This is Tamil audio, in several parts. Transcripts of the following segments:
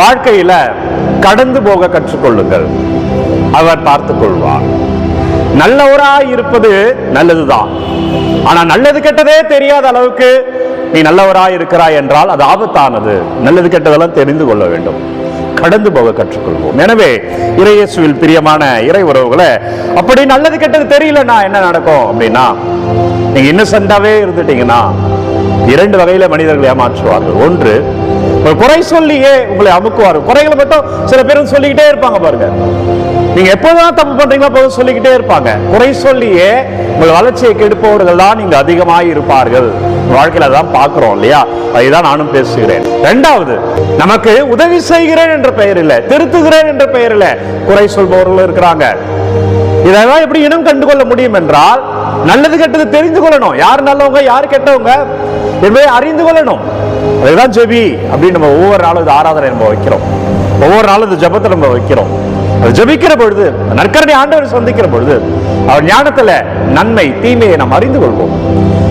வாழ்க்கையில கடந்து போக கற்றுக்கொள்ளுங்கள். அவர் பார்த்துக் கொள்வார். நல்லவரா இருப்பது நல்லதுதான். ஆனா நல்லது கெட்டதே தெரியாத அளவுக்கு நீ நல்லவரா இருக்கிறாய் என்றால் அது ஆபத்தானது. நல்லது கெட்டதெல்லாம் தெரிந்து கொள்ள வேண்டும். கடந்து போக கற்றுக்கொள்வோம். எனவே இறையேசுவில் பிரியமான இறை உறவுகளை அப்படி நல்லது கெட்டது தெரியலன்னா என்ன நடக்கும் அப்படின்னா நீங்க இன்னசென்டாவே இருந்துட்டீங்கன்னா இரண்டு வகையில மனிதர்கள் ஏமாற்றுவார்கள். ஒன்று குறை சொல்லியே உங்களை அமுக்குவார் குறைகளை மட்டும் சில பேரும் சொல்லிக்கிட்டே இருப்பாங்க பாருங்க. நீங்க எப்போதான் தப்பு பண்றீங்களோ அப்போ சொல்லிக்கிட்டே இருப்பாங்க. குறை சொல்லியே உங்கள் வளர்ச்சியை கெடுப்பவர்கள் தான் நீங்க அதிகமாக இருப்பார்கள். வாழ்க்கையில தான் பாக்குறோம் இல்லையா? அதுதான் நானும் பேசுகிறேன். ரெண்டாவது நமக்கு உதவி செய்கிறேன் என்ற பெயர் இல்ல. திருத்துகிறேன் என்ற பெயர் இல்ல. குறை சொல்பவர்கள் இருக்கிறாங்க. இதெல்லாம் எப்படி இனம் கண்டு கொள்ள முடியும் என்றால் நல்லது கெட்டது தெரிந்து கொள்ளணும். யார் நல்லவங்க யார் கெட்டவங்க? என்பதை அறிந்து கொள்ளணும். அதுதான் ஜெபி அப்படின்னு நம்ம ஒவ்வொரு நாளும் இது ஆராதனை நம்ம வைக்கிறோம். ஒவ்வொரு நாளும் இந்த ஜபத்தை நம்ம வைக்கிறோம். அது ஜெபிக்கிற பொழுது நற்கரணை ஆண்டவர் சந்திக்கிற பொழுது அவர் ஞானத்துல நன்மை தீமையை நாம் அறிந்து கொள்வோம்.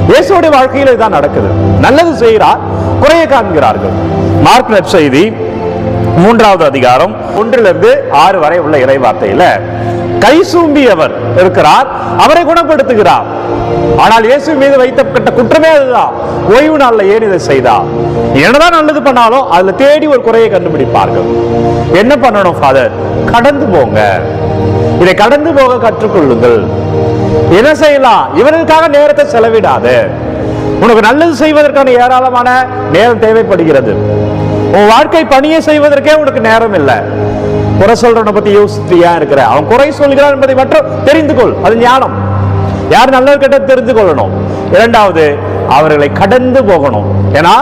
இயேசுடைய வாழ்க்கையில் இதுதான் நடக்குது. நல்லது செய்கிறார் குறைய காண்கிறார்கள். மார்க் நற்செய்தி மூன்றாவது அதிகாரம் ஒன்றிலிருந்து ஆறு வரை உள்ள இறைவார்த்தையில கை சூம்பியவர் இருக்கிறார். அவரை குணப்படுத்துகிறார். ஆனால் இயேசு மீது வைத்தப்பட்ட குற்றமே அதுதான். ஓய்வு நாள்ல ஏன் இதை செய்தா என்னதான் நல்லது பண்ணாலும் அதுல தேடி ஒரு குறையை கண்டுபிடிப்பார்கள். என்ன பண்ணணும் ஃபாதர் கடந்து போங்க. இதை கடந்து போக கற்றுக்கொள்ளுங்கள். என்ன செய்யலாம்? இவர்களுக்காக நேரத்தை செலவிடாது. உனக்கு நல்லது செய்வதற்கான ஏராளமான நேரம் தேவைப்படுகிறது. உன் வாழ்க்கை பணியை செய்வதற்கே உனக்கு நேரம் இல்லை. குறை சொல்றவனை பத்தி யோசித்து ஏன் இருக்கிற? அவன் குறை சொல்கிறான் என்பதை மட்டும் தெரிந்து கொள் அது ஞானம். யார் நல்லவர் கெட்ட தெரிந்து கொள்ளணும் இரண்டாவது அவர்களை கடந்து போகணும். ஏன்னா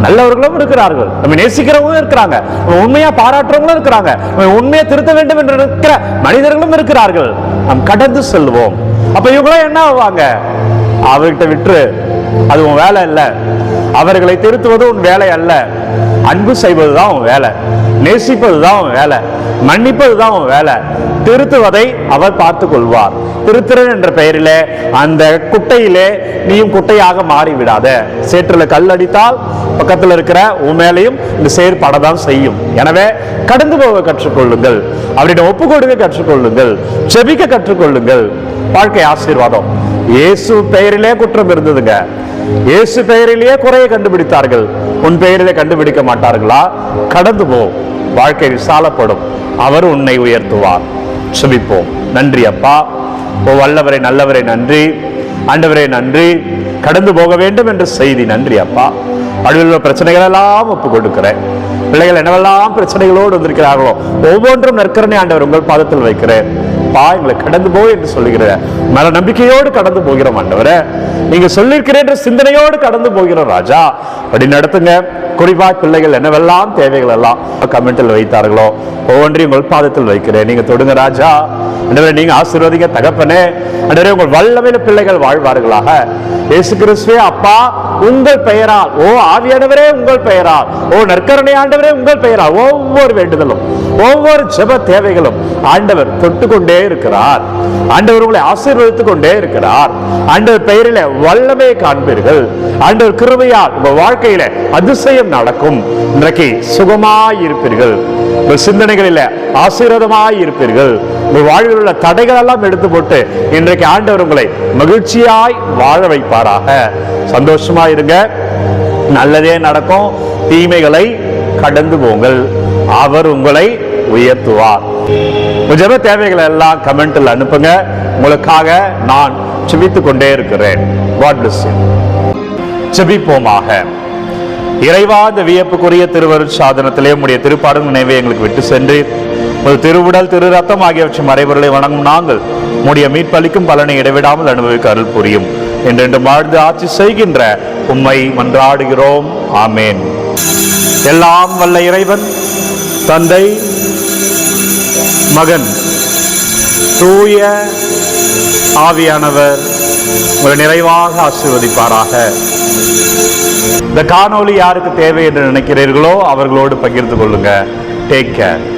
நல்லவர்களும் இருக்கிறார்கள். நம்ம நேசிக்கிறவங்களும் இருக்கிறாங்க. நம்ம உண்மையா பாராட்டுறவங்களும் இருக்கிறாங்க. நம்ம உண்மையை திருத்த வேண்டும் என்று இருக்கிற மனிதர்களும் இருக்கிறார்கள். நாம் கடந்து செல்வோம். அப்ப இவங்களாம் என்ன ஆவாங்க? அவர்கிட்ட விட்டுரு. அது உன் வேலை இல்ல அவர்களை திருத்துவது உன் வேலை அல்ல. அன்பு செய்வது தான் உன் வேலை. நேசிப்பதுதான் அவன் வேலை. மன்னிப்பது தான் உன் வேலை. திருத்துவதை அவர் பார்த்து கொள்வார். திருத்திறன் என்ற பெயரிலே அந்த குட்டையிலே நீயும் குட்டையாக மாறி சேற்றில் கல் அடித்தால் பக்கத்தில் இருக்கிற உன் மேலையும் இந்த செயற்பட தான் செய்யும். எனவே கடந்து போக கற்றுக்கொள்ளுங்கள். அவரிடம் ஒப்பு கொடுக்க கற்றுக்கொள்ளுங்கள். செபிக்க கற்றுக்கொள்ளுங்கள். வாழ்க்கை ஆசீர்வாதம். இயேசு பெயரிலே குற்றம் இருந்ததுங்க. இயேசு பெயரிலேயே குறையை கண்டுபிடித்தார்கள். உன் பெயரிலே கண்டுபிடிக்க மாட்டார்களா? கடந்து போ. வாழ்க்கை விசாலப்படும். அவர் உன்னை உயர்த்துவார். சுபிப்போம். நன்றி அப்பா. ஓ வல்லவரை நல்லவரை நன்றி. ஆண்டவரே நன்றி. கடந்து போக வேண்டும் என்ற செய்தி நன்றி அப்பா. அழுவில் உள்ள பிரச்சனைகள் எல்லாம் ஒப்பு கொடுக்கிறேன். பிள்ளைகள் என்னவெல்லாம் பிரச்சனைகளோடு வந்திருக்கிறார்களோ ஒவ்வொன்றும் நற்கரணை ஆண்டவர் உங்கள் பாதத்தில் வைக்கிறேன். வா எங்களை கடந்து போ என்று சொல்லுகிற மன நம்பிக்கையோடு கடந்து போகிறோம் ஆண்டவர நீங்க சொல்லியிருக்கிறேன் என்ற சிந்தனையோடு கடந்து போகிறோம் ராஜா அப்படி நடத்துங்க. குறிப்பா பிள்ளைகள் என்னவெல்லாம் தேவைகள் எல்லாம் கமெண்டில் வைத்தார்களோ ஒவ்வொன்றையும் உங்கள் பாதத்தில் வைக்கிறேன். நீங்க தொடுங்க ராஜா. ஆண்டவரே நீங்க ஆசீர்வதிங்க தகப்பனே. ஆண்டவரே உங்கள் வல்லமையில பிள்ளைகள் வாழ்வார்களாக. இயேசு கிறிஸ்துவே அப்பா உங்கள் பெயரால் ஓ ஆவியானவரே உங்கள் பெயரால் ஓ நற்கரணை ஆண்டவரே உங்கள் பெயரால் ஒவ்வொரு வேண்டுதலும் ஒவ்வொரு ஜெப தேவைகளும் ஆண்டவர் தொட்டுக்கொண்டே இருக்கிறார் ஆண்டவர் உங்களை ஆசீர்வதித்துக் கொண்டே இருக்கிறார் ஆண்டவர் பெயரில வல்லமை காண்பீர்கள். ஆண்டவர் கிருபையால் உங்க வாழ்க்கையில அதிசயம் நடக்கும். இன்றைக்கு சுகமாய் இருப்பீர்கள் உங்கள் சிந்தனைகளில ஆசீர்வாதமாய் இருப்பீர்கள் உங்கள் வாழ்வில் உள்ள தடைகள் எல்லாம் எடுத்து போட்டு இன்றைக்கு ஆண்டவர் உங்களை மகிழ்ச்சியாய் வாழ வைப்பாராக. சந்தோஷமா இருங்க நல்லதே நடக்கும். தீமைகளை கடந்து போங்கள். அவர் உங்களை உயர்த்துவார். உங்க தேவைகளை எல்லாம் கமெண்ட்ல அனுப்புங்க. உங்களுக்காக நான் செபித்துக் கொண்டே இருக்கிறேன். God bless you. இறைவா இந்த வியப்புக்குரிய திருவரு சாதனத்திலே உடைய திருப்பாடும் நினைவை எங்களுக்கு விட்டு சென்று ஒரு திருவுடல் திரு ரத்தம் ஆகியவற்றின் மறைவர்களை வணங்கும் நாங்கள் உடைய மீட்பளிக்கும் பலனை இடைவிடாமல் அனுபவிக்க அருள் புரியும். என்றென்று வாழ்ந்து ஆட்சி செய்கின்ற உம்மை மன்றாடுகிறோம். ஆமேன். எல்லாம் வல்ல இறைவன் தந்தை மகன். தூய ஆவியானவர் உங்களை நிறைவாக ஆசீர்வதிப்பாராக. இந்த காணொளி யாருக்கு தேவை என்று நினைக்கிறீர்களோ அவர்களோடு பகிர்ந்து கொள்ளுங்க. Take care